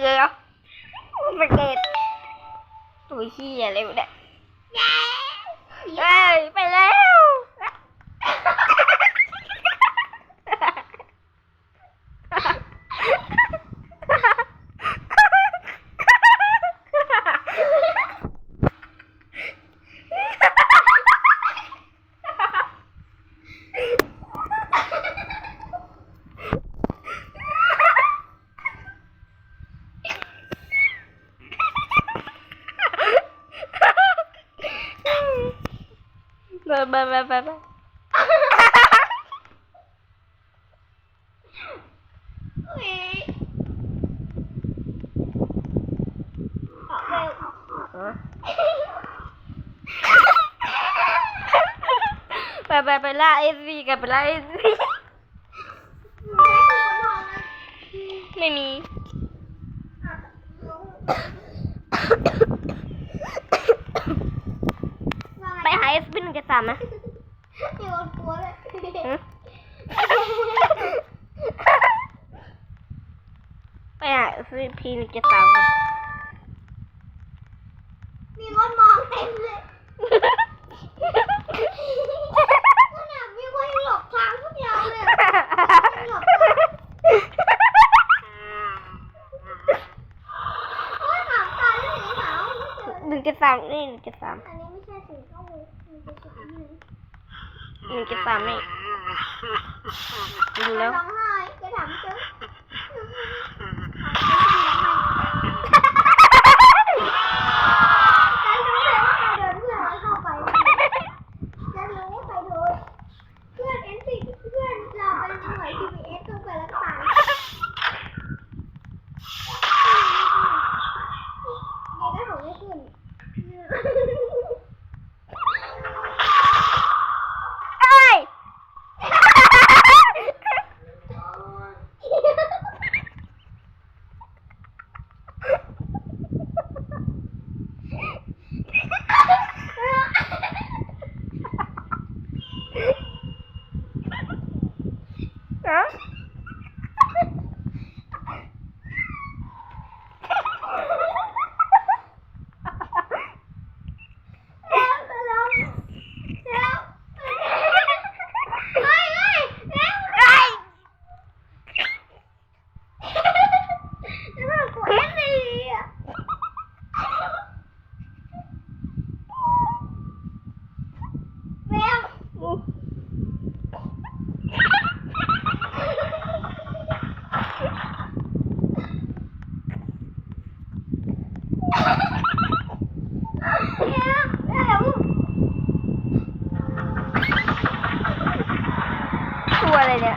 เดี๋ยวมัเด็ดตุ้ยขี้อะไรเนี่ยเฮ้ยไปแล้ว ไปไปไปไปไปไปไปล่าเอสวีกันไปล่าเอสวีไม่มี ไปหาเอสพีหนึ่งเจ็ดสามไหมมีคนกลัวเลยหึไปหาเอสพีหนึ่งเจ็ดสามกันมีคนมองเต็มเลยขนาดมีคนหลบทางพวกเราเลยหลบทางโอ้ยหางตาด้วยสีขาวไม่เจอหนึ่งเจ็ดสามนี่หนึ่งเจ็ดสาม อันนี้ไม่ใช่สีข้าวหมูมันเป็นสีเหลือง หนึ่งเจ็ดสามนี่ดูแล้ว ร้องไห้จะถามเจอฉันรู้เลยว่าใครโดนเพื่อนเข้าไปฉันรู้ว่าใครโดนเพื่อนเอ็นซีเพื่อนเราเป็นหน่วย TPS ลงไปแล้วตายเด็กก็ของไม่ขึ้น เอ้ย ฮะ แล้วแล้วแล้วเฮ้ยเฮ้ยแล้ว เอ้ย แล้วกดไม่ดีอะแมว ตัวอะไร เนี่ย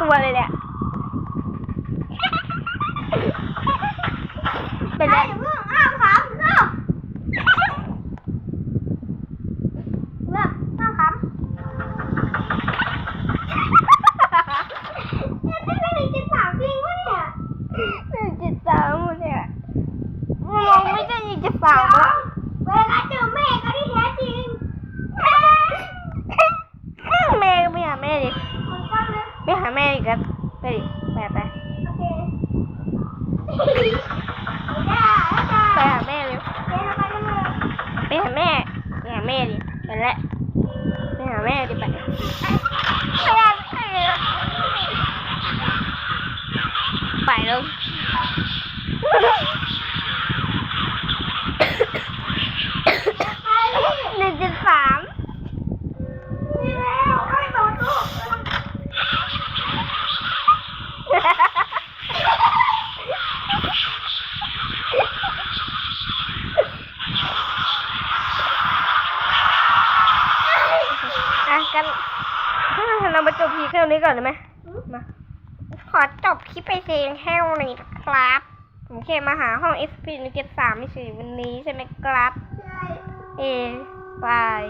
ตัวอะไรเนี่ยเป็นไรเรื่องอ้าวครับเรื่องเรื่องอ้าวครับเนี่ยเป็นไรจะถามจริงวะเนี่ยเจ็ดสามเนี่ยมองไม่ได้ยิงจะสามอะ เวลาเจอแม่ก็ที่แท้จริง แม่ก็ไปหาแม่ดิ มันก็เลย ไป หาแม่ดิกันไปดิไปไปไปหาแม่เร็วไปกันเลยไปหาแม่ไปหาแม่ดิไปแล้วไปหาแม่ดิไปไปแล้วไปแล้วหนึ่งเจ็ดสาม นี่แล้วไม่โดนลูก อะกัน เรามาจบคลิปแค่นี้ก่อนได้ไหมมา ขอจบคลิปไปเพียงแค่นี้ครับ ผมแค่มาหาห้อง SP 1 7 3ไม่ใช่วันนี้ใช่ไหมครับ ใช่ เอบาย